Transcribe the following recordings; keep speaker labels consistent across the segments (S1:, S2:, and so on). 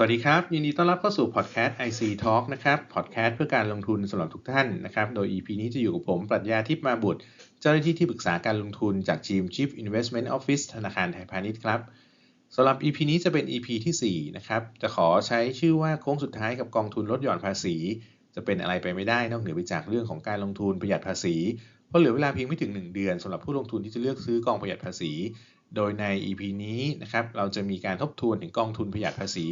S1: สวัสดีครับ ยินดีต้อนรับเข้าสู่พอดแคสต์ IC Talk นะครับพอดแคสต์เพื่อการลงทุนสำหรับทุกท่านนะครับ โดย EP นี้จะอยู่กับผมปรัชญาทิพย์มาบุตร เจ้าหน้าที่ที่ปรึกษาการลงทุนจากทีม Chief Investment Office ธนาคารไทยพาณิชย์ครับสำหรับ EP นี้จะเป็น EP ที่ 4 นะครับ จะขอใช้ชื่อว่าโค้งสุดท้ายกับกองทุนลดหย่อนภาษี จะเป็นอะไรไปไม่ได้นอกเหนือไปจากเรื่องของการลงทุนประหยัดภาษีเพราะเหลือเวลาเพียงไม่ถึง 1 เดือนสำหรับผู้ลงทุนที่จะเลือกซื้อกองประหยัดภาษี โดยใน EP นี้นะครับเราจะมีการทบทวนถึงกองทุนประหยัดภาษี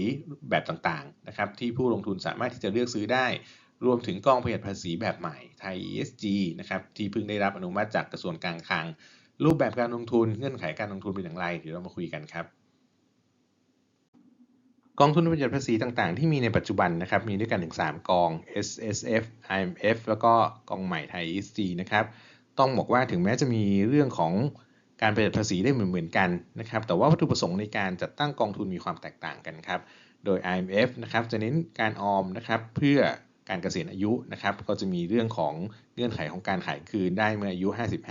S1: แบบต่างๆนะครับที่ผู้ลงทุนสามารถที่จะเลือกซื้อได้ รวมถึงกองประหยัดภาษีแบบใหม่ไทย ESG นะครับที่เพิ่งได้รับอนุมัติจากกระทรวงการคลัง รูปแบบการลงทุนเงื่อนไขการลงทุนเป็นอย่างไรเดี๋ยวเรามาคุยกันครับกองทุนประหยัดภาษีต่างๆ ที่มีในปัจจุบันนะครับมีด้วยกันถึง 3 กอง S S F I M F แล้วก็กองใหม่ไทย ESG นะครับต้องบอกว่าถึงแม้จะมีเรื่องของ การประหยัดภาษีได้เหมือนๆกันนะครับ แต่ว่าวัตถุประสงค์ในการจัดตั้งกองทุนมีความแตกต่างกันครับ โดย IMF นะครับจะเน้นการออมนะครับเพื่อการเกษียณอายุนะครับ ก็จะมีเรื่องของเงื่อนไขของการขายคืนได้เมื่ออายุ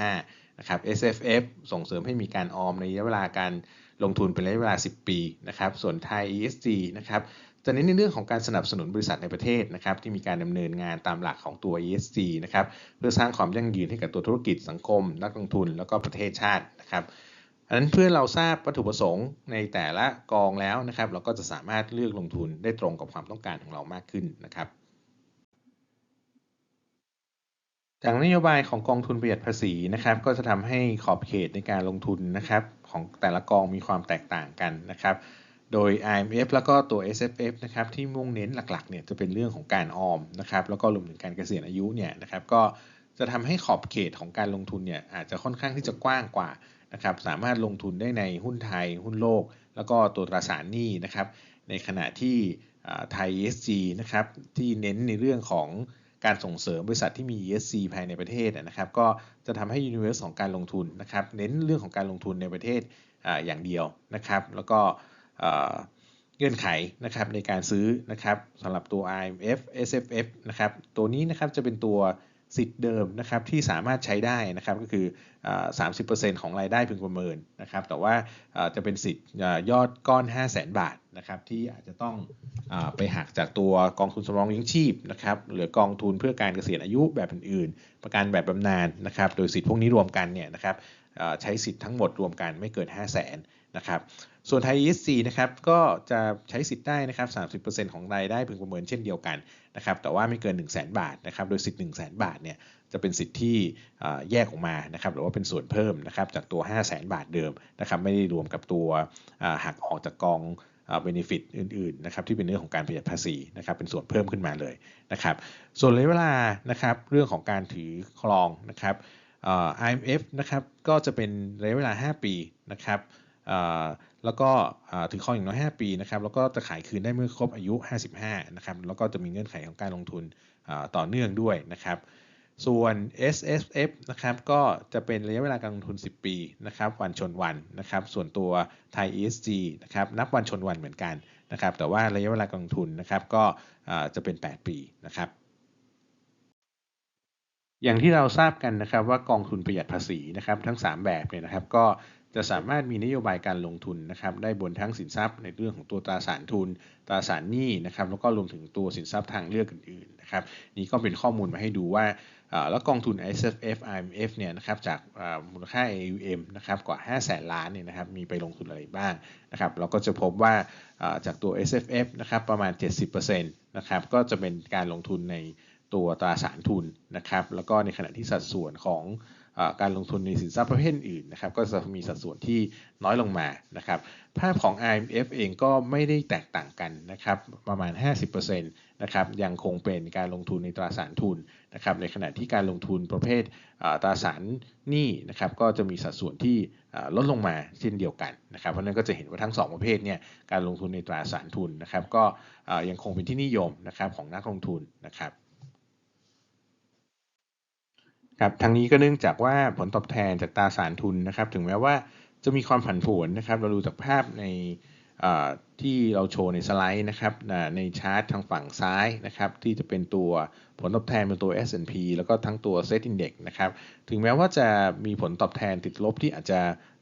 S1: 55 นะครับ SFF ส่งเสริมให้มีการออมในระยะเวลาการลงทุนเป็นระยะเวลา 10 ปีนะครับ ส่วนไทย ESG นะครับ จะเน้นในเรื่องของการสนับสนุนบริษัทในประเทศนะครับที่มีการดำเนินงานตามหลักของตัว ESG นะครับเพื่อสร้างความยั่งยืนให้กับตัวธุรกิจสังคม นักลงทุนแล้วก็ประเทศชาตินะครับอันนั้นเพื่อเราทราบวัตถุประสงค์ในแต่ละกองแล้วนะครับ เราก็จะสามารถเลือกลงทุนได้ตรงกับความต้องการของเรามากขึ้นนะครับจากนโยบายของกองทุนประหยัดภาษีนะครับ ก็จะทำให้ขอบเขตในการลงทุนนะครับ ของแต่ละกองมีความแตกต่างกันนะครับ โดย IMF แล้วก็ตัว SFF นะครับที่มุ่งเน้นหลักๆเนี่ยจะเป็นเรื่องของการออมนะครับแล้วก็รวมถึงการเกษียณอายุเนี่ยนะครับก็จะทำให้ขอบเขตของการลงทุนเนี่ยอาจจะค่อนข้างที่จะกว้างกว่านะครับสามารถลงทุนได้ในหุ้นไทย หุ้นโลก แล้วก็ตัวตราสารหนี้นะครับในขณะที่ไทย ESG นะครับที่เน้นในเรื่องของการส่งเสริมบริษัทที่มี ESG ภายในประเทศนะครับก็จะทำให้ universe ของการลงทุนนะครับเน้นเรื่องของการลงทุนในประเทศออย่างเดียวนะครับแล้วก็ เงื่อนไขนะครับในการซื้อนะครับสำหรับตัว IMF SFF นะครับตัวนี้นะครับจะเป็นตัวสิทธิ์เดิมนะครับที่สามารถใช้ได้นะครับก็คือ30%ของรายได้พึงประเมินนะครับแต่ว่าจะเป็นสิทธิ์ยอดก้อน 5 0 0 0 0 0 บาทนะครับที่อาจจะต้องอไปหักจากตัวกองทุนสำรองเลี้ยงชีพนะครับหรือกองทุนเพื่อการเกษียณอายุแบบอื่นๆ ประกันแบบบำนาญนะครับโดยสิทธิ์พวกนี้รวมกันเนี่ยนะครับใช้สิทธิ์ทั้งหมดรวมกันไม่เกิน 5 0 0 0 0 0 นะครับ ส่วนไทย ESC นะครับก็จะใช้สิทธิ์ได้นะครับ 30%ของรายได้พึงประเมินเช่นเดียวกันนะครับแต่ว่าไม่เกิน 1 0 0 0 0แบาทนะครับโดยสิทธิ์ 1 0 0 0 0 0บาทเนี่ยจะเป็นสิทธิ์ที่แยกออกมานะครับหรือว่าเป็นส่วนเพิ่มนะครับจากตัว 5 0 0 0 0 0บาทเดิมนะครับไม่ได้รวมกับตัวหักออกจากกองเบนฟิตอื่นๆนะครับที่เป็นเรื่องของการประหยัดภาษีนะครับเป็นส่วนเพิ่มขึ้นมาเลยนะครับส่วนระยะเวลานะครับเรื่องของการถือครองนะครับ IMF นะครับก็จะเป็นระยะเวลา 5 ปีนะครับ แล้วก็ถือครองอย่างน้อย 5 ปีนะครับแล้วก็จะขายคืนได้เมื่อครบอายุ 55 นะครับแล้วก็จะมีเงื่อนไขของการลงทุนต่อเนื่องด้วยนะครับส่วน S S F นะครับก็จะเป็นระยะเวลาการลงทุน 10 ปีนะครับวันชนวันนะครับส่วนตัวไทย ESG นะครับนับวันชนวันเหมือนกันนะครับแต่ว่าระยะเวลาการลงทุนนะครับก็จะเป็น 8 ปีนะครับอย่างที่เราทราบกันนะครับว่ากองทุนประหยัดภาษีนะครับทั้ง 3 แบบเนี่ยนะครับก็ จะสามารถมีนโยบายการลงทุนนะครับได้บนทั้งสินทรัพย์ในเรื่องของตัวตราสารทุน ตราสารหนี้นะครับแล้วก็รวมถึงตัวสินทรัพย์ทางเลือกอื่นๆนะครับนี่ก็เป็นข้อมูลมาให้ดูว่าแล้วกองทุน S F F I M F เนี่ยนะครับจากมูลค่า AUM นะครับกว่า 5 0 0แสนล้านเนี่ยนะครับมีไปลงทุนอะไรบ้างนะครับเราก็จะพบว่าจากตัว S F F นะครับประมาณ 70%นะครับก็จะเป็นการลงทุนในตัวตราสารทุนนะครับแล้วก็ในขณะที่สัดส่วนของ การลงทุนในสินทรัพย์ประเภทอื่นนะครับก็จะมีสัดส่วนที่น้อยลงมานะครับภาพของ IMF เองก็ไม่ได้แตกต่างกันนะครับประมาณ 50%นะครับยังคงเป็นการลงทุนในตราสารทุนนะครับในขณะที่การลงทุนประเภทตราสารหนี้นะครับก็จะมีสัดส่วนที่ลดลงมาเช่นเดียวกันนะครับเพราะนั้นก็จะเห็นว่าทั้ง 2 ประเภทเนี่ยการลงทุนในตราสารทุนนะครับก็ยังคงเป็นที่นิยมนะครับของนักลงทุนนะครับ ครับทั้งนี้ก็เนื่องจากว่าผลตอบแทนจากตราสารทุนนะครับ ถึงแม้ว่าจะมีความผันผวนนะครับ เราดูจากภาพในที่เราโชว์ในสไลด์นะครับในชาร์ตทางฝั่งซ้ายนะครับ ที่จะเป็นตัวผลตอบแทนเป็นตัว S&P แล้วก็ทั้งตัว Set Index นะครับ ถึงแม้ว่าจะมีผลตอบแทนติดลบที่อาจจะ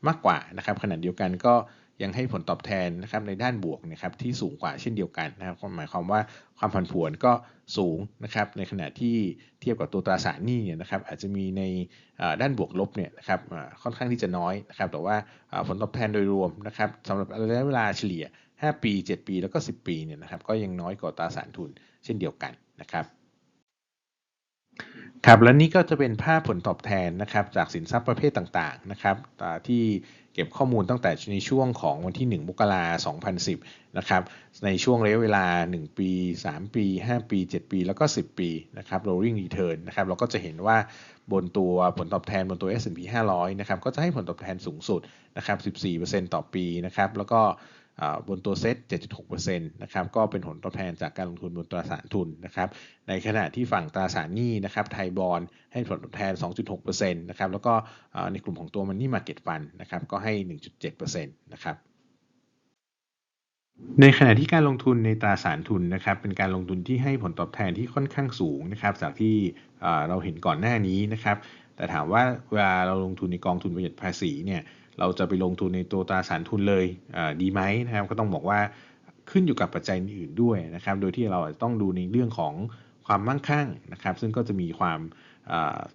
S1: มากกว่านะครับขณะเดียวกันก็ ยังให้ผลตอบแทนนะครับในด้านบวกนะครับที่สูงกว่าเช่นเดียวกันนะครับหมายความว่าความผันผวนก็สูงนะครับในขณะที่เทียบกับตัวตราสารหนี้เนี่ยนะครับอาจจะมีในด้านบวกลบเนี่ยนะครับค่อนข้างที่จะน้อยนะครับแต่ว่าผลตอบแทนโดยรวมนะครับสำหรับระยะเวลาเฉลี่ย 5 ปี 7 ปีแล้วก็ 10 ปีเนี่ยนะครับก็ยังน้อยกว่าตราสารทุนเช่นเดียวกันนะครับครับและนี่ก็จะเป็นภาพผลตอบแทนนะครับจากสินทรัพย์ประเภทต่างๆนะครับที่ เก็บข้อมูลตั้งแต่ในช่วงของวันที่ 1มกราคม 2010 นะครับ ในช่วงระยะเวลา 1 ปี 3 ปี 5 ปี 7 ปี แล้วก็ 10 ปีนะครับ rolling return นะครับ เราก็จะเห็นว่าบนตัวผลตอบแทนบนตัว S&P 500 นะครับ ก็จะให้ผลตอบแทนสูงสุดนะครับ 14%ต่อปีนะครับ แล้วก็ บนตัวเซ็ต7.6%นะครับก็เป็นผลตอบแทนจากการลงทุนบนตราสารทุนนะครับในขณะที่ฝั่งตราสารหนี้นะครับไทยบอลให้ผลตอบแทน 2.6%นะครับแล้วก็ในกลุ่มของตัวมันนี่มาเก็ตฟันนะครับก็ให้ 1.7%นะครับในขณะที่การลงทุนในตราสารทุนนะครับเป็นการลงทุนที่ให้ผลตอบแทนที่ค่อนข้างสูงนะครับจากที่เราเห็นก่อนหน้านี้นะครับแต่ถามว่าเวลาเราลงทุนในกองทุนประหยัดภาษีเนี่ย เราจะไปลงทุนในตัวตราสารทุนเลยดีไหมนะครับก็ต้องบอกว่าขึ้นอยู่กับปัจจัยอื่นด้วยนะครับ โดยที่เราต้องดูในเรื่องของความมั่งคั่งนะครับ ซึ่งก็จะมีความ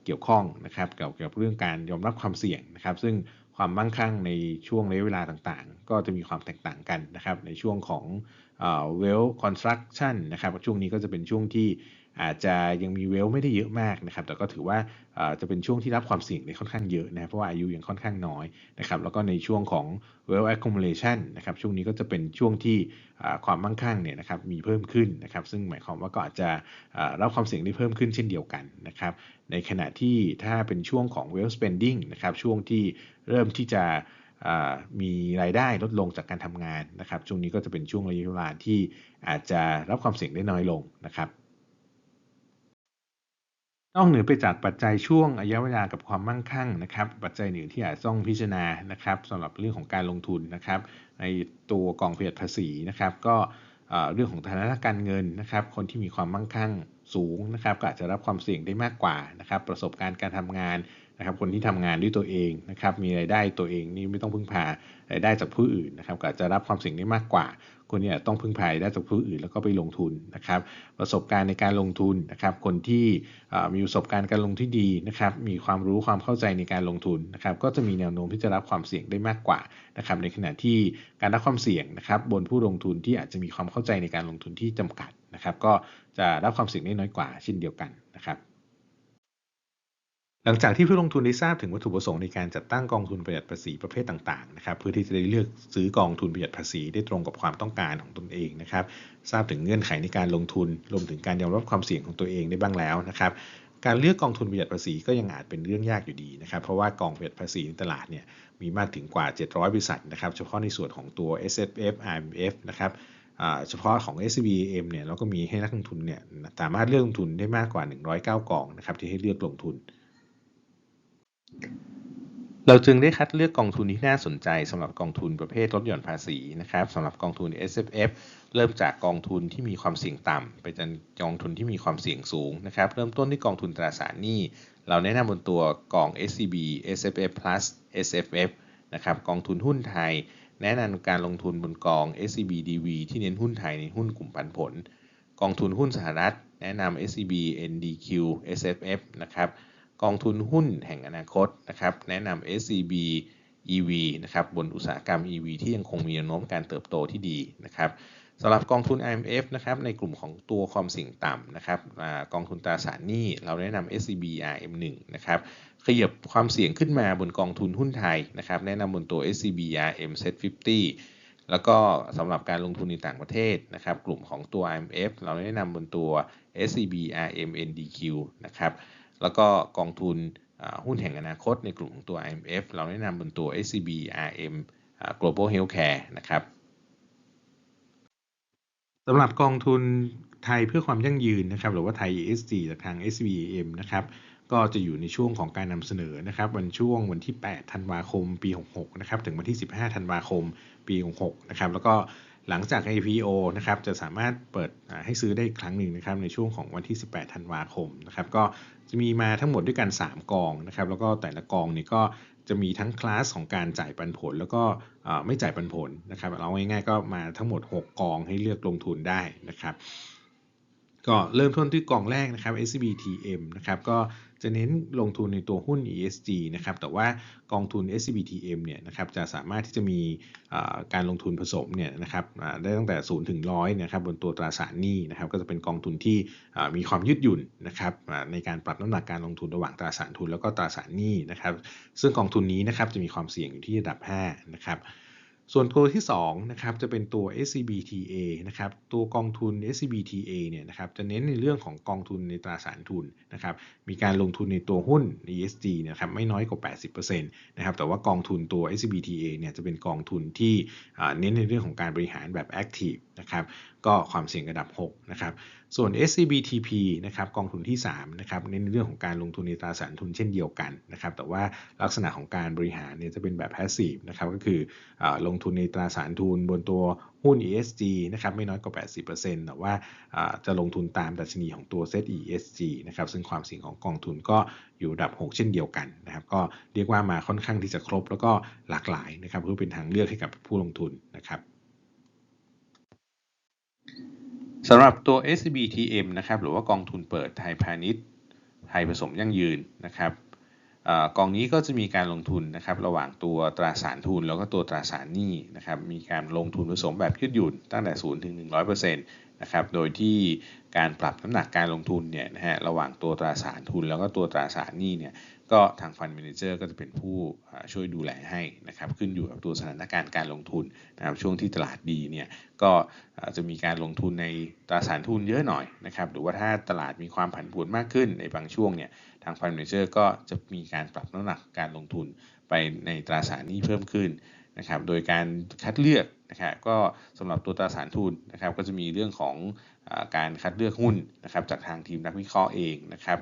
S1: เกี่ยวข้องนะครับเกี่ยวกับเรื่องการยอมรับความเสี่ยงนะครับ ซึ่งความมั่งคั่งในช่วงระยะเวลาต่างๆ ก็จะมีความแตกต่างกันนะครับ ในช่วงของ well construction นะครับ ช่วงนี้ก็จะเป็นช่วงที่ อาจจะยังมีเวลไม่ได้เยอะมากนะครับ แต่ก็ถือว่าจะเป็นช่วงที่รับความเสี่ยงได้ค่อนข้างเยอะนะเพราะว่าอายุยังค่อนข้างน้อยนะครับแล้วก็ในช่วงของ well accumulation นะครับช่วงนี้ก็จะเป็นช่วงที่ความมั่งคั่งเนี่ยนะครับมีเพิ่มขึ้นนะครับ ซึ่งหมายความว่าก็อาจจะรับความเสี่ยงได้เพิ่มขึ้นเช่นเดียวกันนะครับ ในขณะที่ถ้าเป็นช่วงของ well spending นะครับช่วงที่เริ่มที่จะมีรายได้ลดลงจากการทำงานนะครับ ช่วงนี้ก็จะเป็นช่วงระยะเวลาที่อาจจะรับความเสี่ยงได้น้อยลงนะครับ นอกเหนือไปจากปัจจัยช่วงระยะเวลากับความมั่งคั่งนะครับ ปัจจัยหนึ่งที่อาจต้องพิจารณานะครับสำหรับเรื่องของการลงทุนนะครับ ในตัวกองประหยัดภาษีนะครับ ก็เรื่องของฐานะการเงินนะครับ คนที่มีความมั่งคั่งสูงนะครับ ก็อาจจะรับความเสี่ยงได้มากกว่านะครับ ประสบการณ์การทำงานนะครับ คนที่ทำงานด้วยตัวเองนะครับ มีรายได้ตัวเองนี่ไม่ต้องพึ่งพารายได้จากผู้อื่นนะครับ ก็อาจจะรับความเสี่ยงได้มากกว่า คนนี้ต้องพึ่งพายได้จากผู้อื่นแล้วก็ไปลงทุนนะครับ ประสบการณ์ในการลงทุนนะครับ คนที่มีประสบการณ์การลงที่ดีนะครับ มีความรู้ความเข้าใจในการลงทุนนะครับ ก็จะมีแนวโน้มที่จะรับความเสี่ยงได้มากกว่านะครับ ในขณะที่การรับความเสี่ยงนะครับ บนผู้ลงทุนที่อาจจะมีความเข้าใจในการลงทุนที่จำกัดนะครับ ก็จะรับความเสี่ยงได้น้อยกว่าเช่นเดียวกันนะครับ หลังจากที่ผู้ลงทุนได้ทราบถึงวัตถุประสงค์ในการจัดตั้งกองทุนประหยัดภาษีประเภทต่างๆนะครับเพื่อที่จะได้เลือกซื้อกองทุนประหยัดภาษีได้ตรงกับความต้องการของตนเองนะครับทราบถึงเงื่อนไขในการลงทุนรวมถึงการยอมรับความเสี่ยงของตัวเองได้บ้างแล้วนะครับการเลือกกองทุนประหยัดภาษีก็ยังอาจเป็นเรื่องยากอยู่ดีนะครับเพราะว่ากองประหยัดภาษีในตลาดเนี่ยมีมากถึงกว่า 700 บริษัทนะครับเฉพาะในส่วนของตัว S F F R M F นะครับเฉพาะของ S B M เนี่ยเราก็มีให้นักลงทุนเนี่ยสามารถเลือกลงทุนได้มากกว่า 109 กองนะครับที่ให้เลือกลงทุน เราจึงได้คัดเลือกกองทุนที่น่าสนใจสำหรับกองทุนประเภทลดหย่อนภาษีนะครับสำหรับกองทุน S F F เริ่มจากกองทุนที่มีความเสี่ยงต่ำไปจนกองทุนที่มีความเสี่ยงสูงนะครับเริ่มต้นที่กองทุนตราสารหนี้เราแนะนำบนตัวกอง SCB S F F Plus S F F นะครับกองทุนหุ้นไทย แนะนำการลงทุนบนกอง SCB DV ที่เน้นหุ้นไทยในหุ้นกลุ่มปันผล กองทุนหุ้นสหรัฐ แนะนำ SCB NDQ SFF นะครับ กองทุนหุ้นแห่งอนาคตนะครับแนะนำ SCB EV นะครับบนอุตสาหกรรม EV ที่ยังคงมีแนวโน้มการเติบโตที่ดีนะครับสำหรับกองทุน IMF นะครับในกลุ่มของตัวความเสี่ยงต่ำนะครับอกองทุนตราสารหนี้เราแนะนำ SCB RM1 นะครับขยับความเสี่ยงขึ้นมาบนกองทุนหุ้นไทยนะครับแนะนำบนตัว SCB RM Set50 แล้วก็สำหรับการลงทุนในต่างประเทศนะครับกลุ่มของตัว IMF เราแนะนำบนตัว SCB RM NDQ นะครับ แล้วก็กองทุนหุ้นแห่งอนาคตในกลุ่มของตัว IMF เราแนะนำบนตัว SCB RM Global Healthcare นะครับสำหรับกองทุนไทยเพื่อความยั่งยืนนะครับ หรือว่าไทย ESG จากทาง SBM นะครับ ก็จะอยู่ในช่วงของการนำเสนอนะครับ วันช่วงวันที่ 8 ธันวาคม ปี 66 นะครับ ถึงวันที่ 15 ธันวาคม ปี 66 นะครับ แล้วก็ หลังจาก IPO นะครับจะสามารถเปิดให้ซื้อได้อีกครั้งหนึ่งนะครับในช่วงของวันที่ 18 ธันวาคมนะครับก็จะมีมาทั้งหมดด้วยกัน 3 กองนะครับแล้วก็แต่ละกองนี่ก็จะมีทั้งคลาสของการจ่ายปันผล แล้วก็ไม่จ่ายปันผลนะครับเราง่ายๆก็มาทั้งหมด 6 กองให้เลือกลงทุนได้นะครับก็เริ่มต้นที่กองแรกนะครับ SBTM นะครับก็ จะเน้นลงทุนในตัวหุ้น ESG นะครับ แต่ว่ากองทุน SCBTM เนี่ยนะครับจะสามารถที่จะมีการลงทุนผสมเนี่ยนะครับได้ตั้งแต่0ถึง100นะครับบนตัวตราสารหนี้นะครับก็จะเป็นกองทุนที่มีความยืดหยุ่นนะครับในการปรับน้ำหนักการลงทุนระหว่างตราสารทุนแล้วก็ตราสารหนี้นะครับ ซึ่งกองทุนนี้นะครับจะมีความเสี่ยงอยู่ที่ระดับ5นะครับ ส่วนตัวที่2นะครับจะเป็นตัว SCBTA นะครับตัวกองทุน SCBTA เนี่ยนะครับจะเน้นในเรื่องของกองทุนในตราสารทุนนะครับมีการลงทุนในตัวหุ้น ESG นะครับไม่น้อยกว่า 80%นะครับแต่ว่ากองทุนตัว SCBTA เนี่ยจะเป็นกองทุนที่เน้นในเรื่องของการบริหารแบบ Active นะครับก็ความเสี่ยงระดับ 6 นะครับ ส่วน SCBTP นะครับกองทุนที่ 3 นะครับในเรื่องของการลงทุนในตราสารทุนเช่นเดียวกันนะครับ แต่ว่าลักษณะของการบริหารเนี่ยจะเป็นแบบ passive นะครับก็คืออลงทุนในตราสารทุนบนตัวหุ้น ESG นะครับไม่น้อยกว่า 80%แต่ว่าจะลงทุนตามดัชนีของตัว Set ESG นะครับซึ่งความเสี่ยงของกองทุนก็อยู่ระดับ 6 เช่นเดียวกันนะครับ ก็เรียกว่ามาค่อนข้างที่จะครบแล้วก็หลากหลายนะครับเพื่อเป็นทางเลือกให้กับผู้ลงทุนนะครับ สำหรับตัว SBTM นะครับหรือว่ากองทุนเปิดไทยพาณิชย์ ไทยผสมยั่งยืนนะครับกองนี้ก็จะมีการลงทุนนะครับระหว่างตัวตราสารทุนแล้วก็ตัวตราสารหนี้นะครับมีการลงทุนผสมแบบยืดหยุ่นตั้งแต่0ถึง100%น นะครับ โดยที่การปรับน้ำหนักการลงทุนเนี่ยนะฮะระหว่างตัวตราสารทุน แล้วก็ตัวตราสารหนี้เนี่ยก็ทางฟันเมนเจอร์ก็จะเป็นผู้ช่วยดูแลให้นะครับขึ้นอยู่กับตัวสถานการณ์การลงทุนนะครับช่วงที่ตลาดดีเนี่ยก็จะมีการลงทุนในตราสารทุนเยอะหน่อยนะครับหรือว่าถ้าตลาดมีความผันผวนมากขึ้นในบางช่วงเนี่ยทางฟันเมนเจอร์ก็จะมีการปรับน้ำหนักการลงทุนไปในตราสารหนี้เพิ่มขึ้น นะครับโดยการคัดเลือกนะครับก็สำหรับตัวตราสารทุนนะครับก็จะมีเรื่องของการคัดเลือกหุ้นนะครับจากทางทีมนักวิเคราะห์เองนะครับ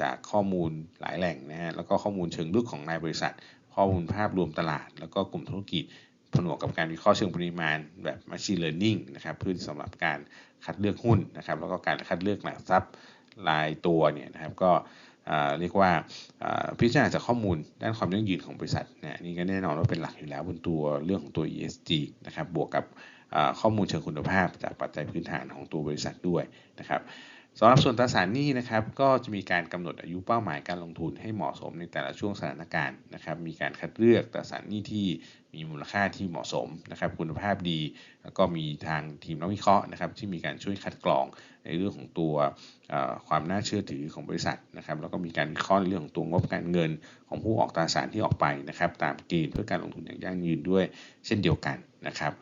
S1: จากข้อมูลหลายแหล่งนะฮะแล้วก็ข้อมูลเชิงลึกของนายบริษัท ข้อมูลภาพรวมตลาด แล้วก็กลุ่มธุรกิจผนวกกับการวิเคราะห์เชิงปริมาณแบบ machine learning นะครับเพื่อสำหรับการคัดเลือกหุ้นนะครับแล้วก็การคัดเลือกหลักทรัพย์รายตัวเนี่ยนะครับก็ เรียกว่าพิจารณาจากข้อมูลด้านความยั่งยืนของบริษัทเนี่ยนี่ก็แน่นอนว่าเป็นหลักอยู่แล้วบนตัวเรื่องของตัว ESG นะครับบวกกับข้อมูลเชิงคุณภาพจากปัจจัยพื้นฐานของตัวบริษัทด้วยนะครับ สำหรับส่วนตราสารหนี้นะครับก็จะมีการกำหนดอายุเป้าหมายการลงทุนให้เหมาะสมในแต่ละช่วงสถานการณ์นะครับมีการคัดเลือกตราสารหนี้ที่มีมูลค่าที่เหมาะสมนะครับคุณภาพดี แล้วก็มีทางทีมนักวิเคราะห์นะครับที่มีการช่วยคัดกรองในเรื่องของตัวความน่าเชื่อถือของบริษัทนะครับแล้วก็มีการวิเคราะห์เรื่องของตัวงบการเงินของผู้ออกตราสารที่ออกไปนะครับตามเกณฑ์เพื่อการลงทุนอย่างยั่งยืนด้วยเช่นเดียวกันนะครับ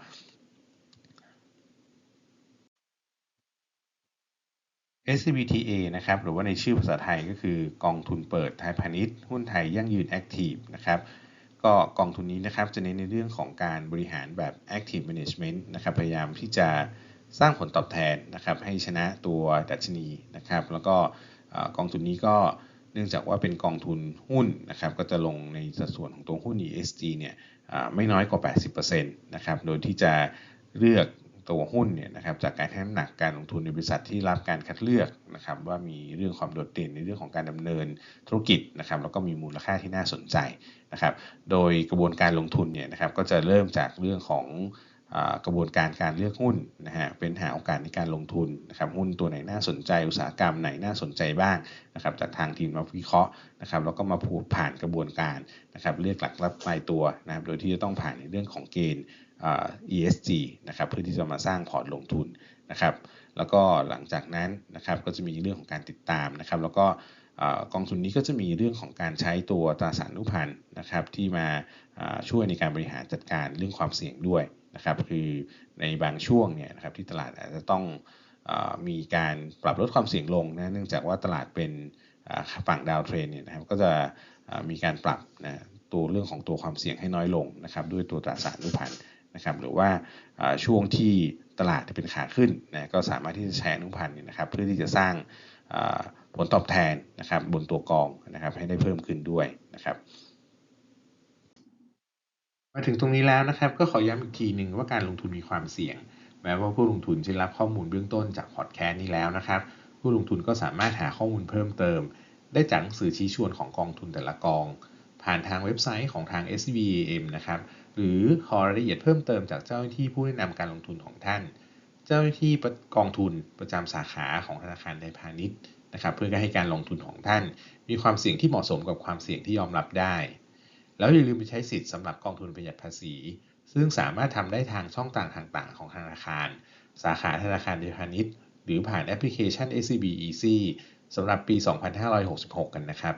S1: SCBTA นะครับหรือว่าในชื่อภาษาไทยก็คือกองทุนเปิดไทยพาณิชย์หุ้นไทยยั่งยืน Active นะครับก็กองทุนนี้นะครับจะเน้นในเรื่องของการบริหารแบบ Active Management นะครับพยายามที่จะสร้างผลตอบแทนนะครับให้ชนะตัวดัชนีนะครับแล้วก็กองทุนนี้ก็เนื่องจากว่าเป็นกองทุนหุ้นนะครับก็จะลงในสัดส่วนของตัวหุ้น ESG เนี่ยไม่น้อยกว่า 80%นะครับโดยที่จะเลือก ตัวหุ้นเนี่ยนะครับจากการให้น้ำหนักการลงทุนในบริษัทที่รับการคัดเลือกนะครับว่ามีเรื่องความโดดเด่นในเรื่องของการดำเนินธุรกิจนะครับแล้วก็มีมูลค่าที่น่าสนใจนะครับโดยกระบวนการลงทุนเนี่ยนะครับก็จะเริ่มจากเรื่องของกระบวนการการเลือกหุ้นนะฮะเป็นหาโอกาสในการลงทุนนะครับหุ้นตัวไหนน่าสนใจ อุตสาหกรรมไหนน่าสนใจบ้างนะครับจากทางทีมนักวิเคราะห์นะครับแล้วก็มาพูดผ่านกระบวนการนะครับเลือกหลักรับรายตัวนะครับโดยที่จะต้องผ่านในเรื่องของเกณฑ์ ESG นะครับเพื่อที่จะมาสร้างพอร์ตลงทุนนะครับแล้วก็หลังจากนั้นนะครับก็จะมีเรื่องของการติดตามนะครับ แล้วก็กองทุนนี้ก็จะมีเรื่องของการใช้ตัวตราสารนุพันธ์นะครับที่มาช่วยในการบริหารจัดการเรื่องความเสี่ยงด้วยนะครับคือในบางช่วงเนี่ยนะครับที่ตลาดอาจจะต้องมีการปรับลดความเสี่ยงลงนะเนื่องจากว่าตลาดเป็นฝั่งดาวเทรนเนี่ยนะครับก็จะมีการปรับนะตัวเรื่องของตัวความเสี่ยงให้น้อยลงนะครับด้วยตัวตราสารนุพันธ์ นะครับหรือว่าช่วงที่ตลาดเป็นขาขึ้นนะก็สามารถที่จะแชร์นุพันธ์นะครับเพื่อที่จะสร้างผลตอบแทนนะครับบนตัวกองนะครับให้ได้เพิ่มขึ้นด้วยนะครับมาถึงตรงนี้แล้วนะครับก็ขอย้ำอีกทีหนึ่งว่าการลงทุนมีความเสี่ยง แม้ว่าผู้ลงทุนจะรับข้อมูลเบื้องต้นจากพอดแคสต์นี้แล้วนะครับ ผู้ลงทุนก็สามารถหาข้อมูลเพิ่มเติม ได้จากหนังสือชี้ชวนของกองทุนแต่ละกอง ผ่านทางเว็บไซต์ของทาง SBAM นะครับ หรือขอรายละเอียดเพิ่มเติมจากเจ้าหน้าที่ผู้แนะนำการลงทุนของท่าน เจ้าหน้าที่กองทุนประจำสาขาของธนาคารไทยพาณิชย์นะครับเพื่อให้การลงทุนของท่าน มีความเสี่ยงที่เหมาะสมกับความเสี่ยงที่ยอมรับได้ แล้วอย่าลืมไปใช้สิทธิ์สำหรับกองทุนประหยัดภาษี ซึ่งสามารถทำได้ทางช่องต่างต่างๆ ของธนาคาร สาขาธนาคารไทยพาณิชย์ หรือผ่านแอปพลิเคชัน SCB Easy สำหรับปี 2566 กันนะครับ